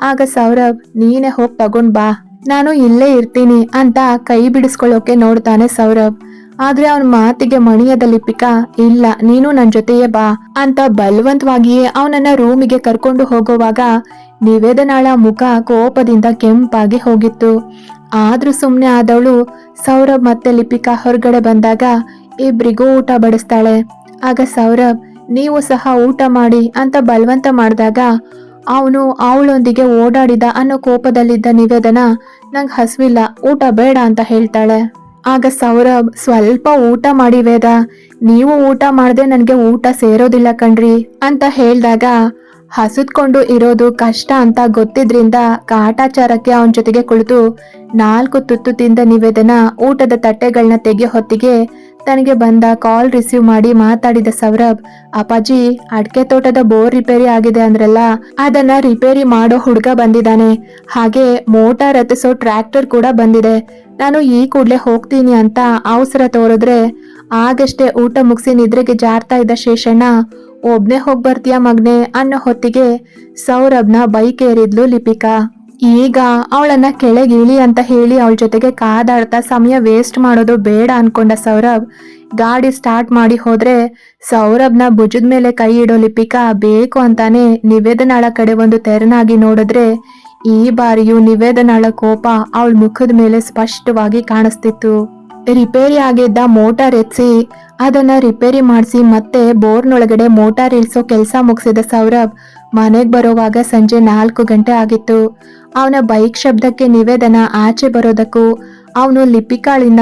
ಆಗ ಸೌರಭ್, ನೀನೇ ಹೋಗಿ ತಗೊಂಡ್ ಬಾ. ನಾನು ಇಲ್ಲೇ ಇರ್ತೀನಿ ಅಂತ ಕೈ ಬಿಡಿಸ್ಕೊಳ್ಳೋಕೆ ನೋಡ್ತಾನೆ ಸೌರಭ್ ಆದ್ರೆ ಅವನ ಮಾತಿಗೆ ಮಣಿಯದ ಲಿಪಿಕಾ ಇಲ್ಲ, ನೀನು ನನ್ನ ಜೊತೆಯೇ ಬಾ ಅಂತ ಬಲವಂತವಾಗಿಯೇ ಅವನನ್ನ ರೂಮಿಗೆ ಕರ್ಕೊಂಡು ಹೋಗುವಾಗ ನಿವೇದನಾಳ ಮುಖ ಕೋಪದಿಂದ ಕೆಂಪಾಗಿ ಹೋಗಿತ್ತು. ಆದ್ರೂ ಸುಮ್ಮನೆ ಆದವಳು ಸೌರಭ್ ಮತ್ತೆ ಲಿಪಿಕಾ ಹೊರಗಡೆ ಬಂದಾಗ ಇಬ್ರಿಗೂ ಊಟ ಬಡಿಸ್ತಾಳೆ. ಆಗ ಸೌರಭ್ ನೀವು ಸಹ ಊಟ ಮಾಡಿ ಅಂತ ಬಲವಂತ ಮಾಡಿದಾಗ ಅವನು ಅವಳೊಂದಿಗೆ ಓಡಾಡಿದ ಅನ್ನೋ ಕೋಪದಲ್ಲಿದ್ದ ನಿವೇದನ, ನಂಗೆ ಹಸುವಿಲ್ಲ, ಊಟ ಬೇಡ ಅಂತ ಹೇಳ್ತಾಳೆ. ಆಗ ಸೌರಭ್, ಸ್ವಲ್ಪ ಊಟ ಮಾಡಿ ವೇದ, ನೀವು ಊಟ ಮಾಡದೆ ನನಗೆ ಊಟ ಸೇರೋದಿಲ್ಲ ಕಣ್ರಿ ಅಂತ ಹೇಳ್ದಾಗ ಹಸುದ್ಕೊಂಡು ಇರೋದು ಕಷ್ಟ ಅಂತ ಗೊತ್ತಿದ್ರಿಂದ ಕಾಟಾಚಾರಕ್ಕೆ ಅವನ ಜೊತೆಗೆ ಕುಳಿತು ನಾಲ್ಕು ತುತ್ತು ತಿಂದ ನಿವೇದನ ಊಟದ ತಟ್ಟೆಗಳನ್ನ ತೆಗೆ ಹೊತ್ತಿಗೆ ತನಗೆ ಬಂದ ಕಾಲ್ ರಿಸೀವ್ ಮಾಡಿ ಮಾತಾಡಿದ ಸೌರಭ್, ಅಪ್ಪಾಜಿ, ಅಡ್ಕೆ ತೋಟದ ಬೋರ್ ರಿಪೇರಿ ಆಗಿದೆ ಅಂದ್ರಲ್ಲ, ಅದನ್ನ ರಿಪೇರಿ ಮಾಡೋ ಹುಡುಗ ಬಂದಿದ್ದಾನೆ. ಹಾಗೆ ಮೋಟಾರ್ ಹತ್ತಿಸೋ ಟ್ರ್ಯಾಕ್ಟರ್ ಕೂಡ ಬಂದಿದೆ. ನಾನು ಈ ಕೂಡಲೇ ಹೋಗ್ತೀನಿ ಅಂತ ಅವಸರ ತೋರಿದ್ರೆ ಆಗಷ್ಟೇ ಊಟ ಮುಗಿಸಿ ನಿದ್ರೆಗೆ ಜಾರ್ತಾ ಇದ್ದ ಶೇಷಣ್ಣ ಒಬ್ನೇ ಹೋಗ್ ಬರ್ತೀಯ ಮಗ್ನೆ ಅನ್ನೋ ಹೊತ್ತಿಗೆ ಸೌರಭ್ನ ಬೈಕ್ ಏರಿದ್ಲು ಲಿಪಿಕಾ. ಈಗ ಅವಳನ್ನ ಕೆಳಗಿಳಿ ಅಂತ ಹೇಳಿ ಅವಳ ಜೊತೆಗೆ ಕಾದಾಡ್ತಾ ಸಮಯ ವೇಸ್ಟ್ ಮಾಡೋದು ಬೇಡ ಅನ್ಕೊಂಡ ಸೌರಭ್ ಗಾಡಿ ಸ್ಟಾರ್ಟ್ ಮಾಡಿ ಹೋದ್ರೆ ಸೌರಭ್ನ ಭುಜದ ಮೇಲೆ ಕೈ ಇಡೋ ಲಿಪಿಕಾ ಬೇಕು ಅಂತಾನೆ ನಿವೇದನಾಳ ಕಡೆ ಒಂದು ತೆರನಾಗಿ ನೋಡಿದ್ರೆ ಈ ಬಾರಿಯೂ ನಿವೇದನಾಳ ಕೋಪ ಅವಳ ಮುಖದ ಮೇಲೆ ಸ್ಪಷ್ಟವಾಗಿ ಕಾಣಿಸ್ತಿತ್ತು. ರಿಪೇರಿ ಆಗಿದ್ದ ಮೋಟಾರ್ ಎತ್ಸಿ, ಅದನ್ನ ರಿಪೇರಿ ಮಾಡಿಸಿ ಮತ್ತೆ ಬೋರ್ನೊಳಗಡೆ ಮೋಟಾರ್ ಇಳಿಸೋ ಕೆಲಸ ಮುಗಿಸಿದ ಸೌರಭ್, ಮನೆಗೆ ಬರೋವಾಗ ಸಂಜೆ ನಾಲ್ಕು ಗಂಟೆ ಆಗಿತ್ತು. ಅವನ ಬೈಕ್ ಶಬ್ದಕ್ಕೆ ನಿವೇದನ ಆಚೆ ಬರೋದಕ್ಕೂ, ಅವನು ಲಿಪಿಕಾಳಿನ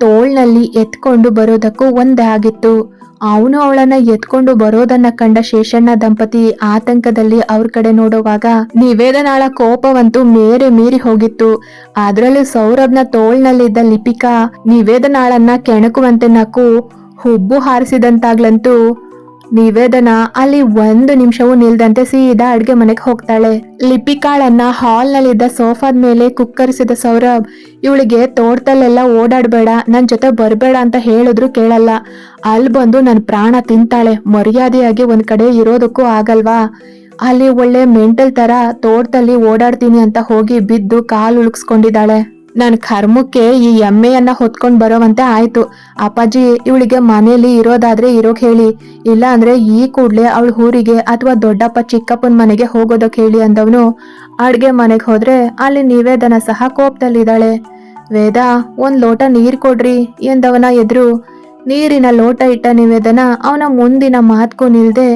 ತೋಳ್ನಲ್ಲಿ ಎತ್ಕೊಂಡು ಬರೋದಕ್ಕೂ ಒಂದೇ ಆಗಿತ್ತು. ಅವನು ಅವಳನ್ನ ಎತ್ಕೊಂಡು ಬರೋದನ್ನ ಕಂಡ ಶೇಷಣ್ಣ ದಂಪತಿ ಆತಂಕದಲ್ಲಿ ಅವ್ರ ಕಡೆ ನೋಡುವಾಗ ನಿವೇದನಾಳ ಕೋಪವಂತೂ ಮೇರೆ ಮೀರಿ ಹೋಗಿತ್ತು. ಅದರಲ್ಲೂ ಸೌರಭ್ನ ತೋಳ್ನಲ್ಲಿದ್ದ ಲಿಪಿಕಾ ನಿವೇದನಾಳನ್ನ ಕೆಣಕುವಂತೆ ನಕ್ಕು ಹುಬ್ಬು ಹಾರಿಸಿದಂತಾಗ್ಲಂತೂ ನಿವೇದನ ಅಲ್ಲಿ ಒಂದು ನಿಮಿಷವೂ ನಿಲ್ದಂತೆ ಸೀದಾ ಅಡ್ಗೆ ಮನೆಗೆ ಹೋಗ್ತಾಳೆ. ಲಿಪಿಕಾಳನ್ನ ಹಾಲ್ನಲ್ಲಿದ್ದ ಸೋಫಾದ ಮೇಲೆ ಕುಕ್ಕರಿಸಿದ ಸೌರಭ್, ಇವಳಿಗೆ ತೋಟದಲ್ಲೆಲ್ಲ ಓಡಾಡ್ಬೇಡ, ನನ್ ಜೊತೆ ಬರಬೇಡ ಅಂತ ಹೇಳಿದ್ರು ಕೇಳಲ್ಲ. ಅಲ್ಲಿ ಬಂದು ನನ್ನ ಪ್ರಾಣ ತಿಂತಾಳೆ, ಮರ್ಯಾದೆಯಾಗಿ ಒಂದ್ ಕಡೆ ಇರೋದಕ್ಕೂ ಆಗಲ್ವಾ? ಅಲ್ಲಿ ಒಳ್ಳೆ ಮೆಂಟಲ್ ತರ ತೋಟದಲ್ಲಿ ಓಡಾಡ್ತೀನಿ ಅಂತ ಹೋಗಿ ಬಿದ್ದು ಕಾಲು ಉಳುಕ್ಸ್ಕೊಂಡಿದ್ದಾಳೆ ನನ್ ಕರ್ಮಕ್ಕೆ ಈ ಎಮ್ಮೆಯನ್ನ ಹೊತ್ಕೊಂಡು ಬರೋವಂತೆ ಆಯ್ತು. ಅಪ್ಪಾಜಿ ಇವಳಿಗೆ ಮನೆಯಲ್ಲಿ ಇರೋದಾದ್ರೆ ಇರೋಕ್ ಹೇಳಿ. ಇಲ್ಲ ಅಂದ್ರೆ ಈ ಕೂಡ್ಲೆ ಅವಳ ಊರಿಗೆ ಅಥವಾ ದೊಡ್ಡಪ್ಪ ಚಿಕ್ಕಪ್ಪನ ಮನೆಗೆ ಹೋಗೋದಕ್ಕೆ ಹೇಳಿ ಅಂದವನು. ಅಡ್ಗೆ ಮನೆಗೆ ಹೋದ್ರೆ ಅಲ್ಲಿ ನಿವೇದನ ಸಹ ಕೋಪದಲ್ಲಿದ್ದಾಳೆ. ವೇದ, ಒಂದ್ ಲೋಟ ನೀರ್ ಕೊಡ್ರಿ ಎಂದವನ ಎದುರು. ನೀರಿನ ಲೋಟ ಇಟ್ಟ ನಿವೇದನ ಅವನ ಮುಂದಿನ ಮಾತ್ಗೂ ನಿಲ್ದೆ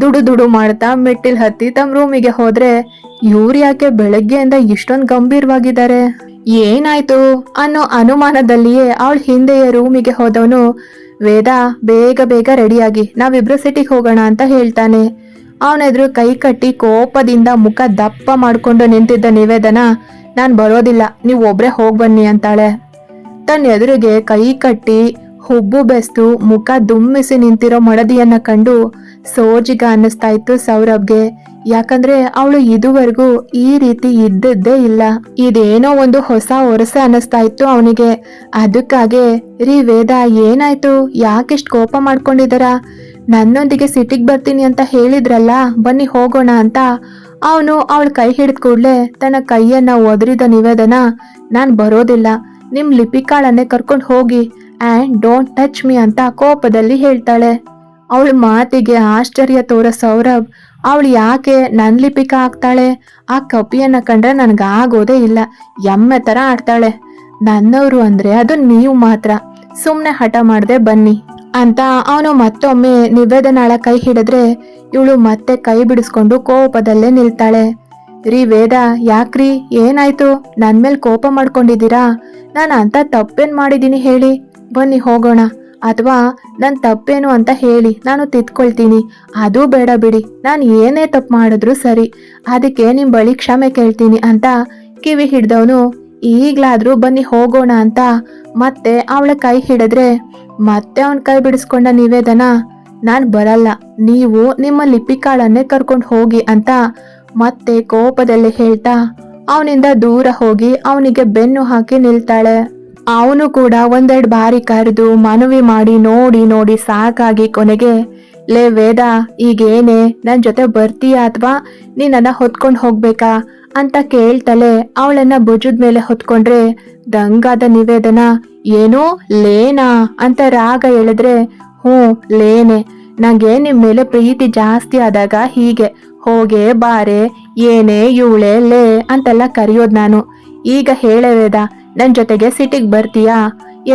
ದುಡು ದುಡು ಮಾಡ್ತಾ ಮೆಟ್ಟಿಲ್ ಹತ್ತಿ ತಮ್ಮ ರೂಮಿಗೆ ಹೋದ್ರೆ ಇವ್ರು ಯಾಕೆ ಬೆಳಗ್ಗೆಯಿಂದ ಇಷ್ಟೊಂದು ಗಂಭೀರವಾಗಿದ್ದಾರೆ? ಏನಾಯ್ತು ಅನ್ನೋ ಅನುಮಾನದಲ್ಲಿಯೇ ಅವಳ ಹಿಂದೆಯ ರೂಮಿಗೆ ಹೋದವನು. ವೇದ, ಬೇಗ ಬೇಗ ರೆಡಿಯಾಗಿ, ನಾವಿಬ್ರು ಸಿಟಿಗೆ ಹೋಗೋಣ ಅಂತ ಹೇಳ್ತಾನೆ. ಅವನೆದ್ರು ಕೈ ಕಟ್ಟಿ ಕೋಪದಿಂದ ಮುಖ ದಪ್ಪ ಮಾಡಿಕೊಂಡು ನಿಂತಿದ್ದ ನಿವೇದನ, ನಾನು ಬರೋದಿಲ್ಲ, ನೀವು ಒಬ್ರೇ ಹೋಗ್ಬನ್ನಿ ಅಂತಾಳೆ. ತನ್ನ ಎದುರಿಗೆ ಕೈ ಕಟ್ಟಿ ಹುಬ್ಬು ಬೆಸ್ತು, ಮುಖ ದುಮ್ಮಿಸಿ ನಿಂತಿರೋ ಮಡದಿಯನ್ನ ಕಂಡು ಸೋಜಿಗ ಅನ್ನಿಸ್ತಾ ಇತ್ತು ಸೌರಭ್ಗೆ. ಯಾಕಂದ್ರೆ ಅವಳು ಇದುವರೆಗೂ ಈ ರೀತಿ ಇದ್ದದ್ದೇ ಇಲ್ಲ. ಇದೇನೋ ಒಂದು ಹೊಸ ಒರಸೆ ಅನ್ನಿಸ್ತಾ ಇತ್ತು ಅವನಿಗೆ. ಅದಕ್ಕಾಗೆ, ರೀ ವೇದ, ಏನಾಯ್ತು? ಯಾಕೆಷ್ಟು ಕೋಪ ಮಾಡ್ಕೊಂಡಿದ್ದಾರ ನನ್ನೊಂದಿಗೆ ಸಿಟಿಗೆ ಬರ್ತೀನಿ ಅಂತ ಹೇಳಿದ್ರಲ್ಲ, ಬನ್ನಿ ಹೋಗೋಣ ಅಂತ. ಅವನು ಅವಳ ಕೈ ಹಿಡಿದ ಕೂಡಲೇ ತನ್ನ ಕೈಯನ್ನ ಒದರಿದ ನಿವೇದನ, ನಾನು ಬರೋದಿಲ್ಲ ನಿಮ್ಮ ಲಿಪಿಕಾಳನ್ನೇ ಕರ್ಕೊಂಡು ಹೋಗಿ ಆ್ಯಂಡ್ ಡೋಂಟ್ ಟಚ್ ಮೀ ಅಂತ ಕೋಪದಲ್ಲಿ ಹೇಳ್ತಾಳೆ. ಅವಳ ಮಾತಿಗೆ ಆಶ್ಚರ್ಯ ತೋರ ಸೌರಭ್. ಅವಳು ಯಾಕೆ ನನ್ನ ಲಿಪಿಕ ಆಗ್ತಾಳೆ? ಆ ಕಪಿಯನ್ನ ಕಂಡ್ರೆ ನನಗಾಗೋದೇ ಇಲ್ಲ. ಎಮ್ಮೆ ಥರ ಆಡ್ತಾಳೆ. ನನ್ನವರು ಅಂದ್ರೆ ಅದು ನೀವು ಮಾತ್ರ. ಸುಮ್ಮನೆ ಹಠ ಮಾಡದೆ ಬನ್ನಿ ಅಂತ ಅವನು ಮತ್ತೊಮ್ಮೆ ನಿವೇದನಾಳ ಕೈ ಹಿಡಿದ್ರೆ ಇವಳು ಮತ್ತೆ ಕೈ ಬಿಡಿಸ್ಕೊಂಡು ಕೋಪದಲ್ಲೇ ನಿಲ್ತಾಳೆ. ರೀ ವೇದ, ಯಾಕ್ರಿ? ಏನಾಯ್ತು? ನನ್ನ ಮೇಲೆ ಕೋಪ ಮಾಡ್ಕೊಂಡಿದ್ದೀರಾ? ನಾನು ಅಂತ ತಪ್ಪೇನು ಮಾಡಿದ್ದೀನಿ ಹೇಳಿ. ಬನ್ನಿ ಹೋಗೋಣ. ಅಥವಾ ನನ್ನ ತಪ್ಪೇನು ಅಂತ ಹೇಳಿ ನಾನು ತಿದ್ಕೊಳ್ತೀನಿ. ಅದು ಬೇಡ ಬಿಡಿ. ನಾನು ಏನೇ ತಪ್ಪು ಮಾಡಿದ್ರು ಸರಿ. ಅದಕ್ಕೆ ನಿಮ್ಮ ಬಳಿ ಕ್ಷಮೆ ಕೇಳ್ತೀನಿ ಅಂತ ಕಿವಿ ಹಿಡ್ದವನು, ಈಗ್ಲಾದ್ರೂ ಬನ್ನಿ ಹೋಗೋಣ ಅಂತ ಮತ್ತೆ ಅವಳ ಕೈ ಹಿಡಿದ್ರೆ ಮತ್ತೆ ಅವನ ಕೈ ಬಿಡಿಸ್ಕೊಂಡ ನಿವೇದನ, ನಾನು ಬರಲ್ಲ. ನೀವು ನಿಮ್ಮ ಲಿಪಿಕಾಳನ್ನೇ ಕರ್ಕೊಂಡು ಹೋಗಿ ಅಂತ ಮತ್ತೆ ಕೋಪದಲ್ಲಿ ಹೇಳ್ತಾ, ಅವನಿಂದ ದೂರ ಹೋಗಿ ಅವನಿಗೆ ಬೆನ್ನು ಹಾಕಿ ನಿಲ್ತಾಳೆ. ಅವನು ಕೂಡ ಒಂದೆರಡು ಬಾರಿ ಕರೆದು ಮನವಿ ಮಾಡಿ ನೋಡಿ ನೋಡಿ ಸಾಕಾಗಿ ಕೊನೆಗೆ, ಲೇ ವೇದ, ಈಗೇನೆ ನನ್ನ ಜೊತೆ ಬರ್ತೀಯಾ ಅಥವಾ ನೀನನ್ನ ಹೊತ್ಕೊಂಡು ಹೋಗ್ಬೇಕಾ? ಅಂತ ಕೇಳ್ತಲೆ ಅವಳನ್ನ ಭುಜದ ಮೇಲೆ ಹೊತ್ಕೊಂಡ್ರೆ, ದಂಗಾದ ನಿವೇದನ, ಏನೋ ಲೇನಾ? ಅಂತ ರಾಗ ಹೇಳಿದ್ರೆ, ಹ್ಞೂ, ಲೇನೆ. ನಂಗೆ ನಿಮ್ಮ ಮೇಲೆ ಪ್ರೀತಿ ಜಾಸ್ತಿ ಆದಾಗ ಹೀಗೆ, ಹೋಗೆ ಬಾರೆ, ಏನೇ, ಇವಳೆ, ಲೇ ಅಂತೆಲ್ಲ ಕರೆಯೋದ್ ನಾನು. ಈಗ ಹೇಳೆ ವೇದ ನನ್ ಜೊತೆಗೆ ಸಿಟಿಗೆ ಬರ್ತೀಯಾ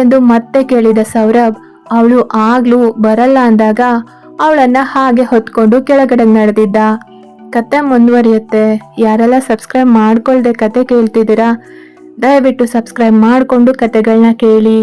ಎಂದು ಮತ್ತೆ ಕೇಳಿದ ಸೌರಭ್, ಅವಳು ಆಗ್ಲೂ ಬರಲ್ಲ ಅಂದಾಗ ಅವಳನ್ನ ಹಾಗೆ ಹೊತ್ಕೊಂಡು ಕೆಳಗಡೆ ನಡೆದಿದ್ದ. ಕತೆ ಮುಂದುವರಿಯುತ್ತೆ. ಯಾರೆಲ್ಲ ಸಬ್ಸ್ಕ್ರೈಬ್ ಮಾಡ್ಕೊಳ್ದೆ ಕತೆ ಕೇಳ್ತಿದ್ದೀರಾ, ದಯವಿಟ್ಟು ಸಬ್ಸ್ಕ್ರೈಬ್ ಮಾಡಿಕೊಂಡು ಕತೆಗಳನ್ನ ಕೇಳಿ.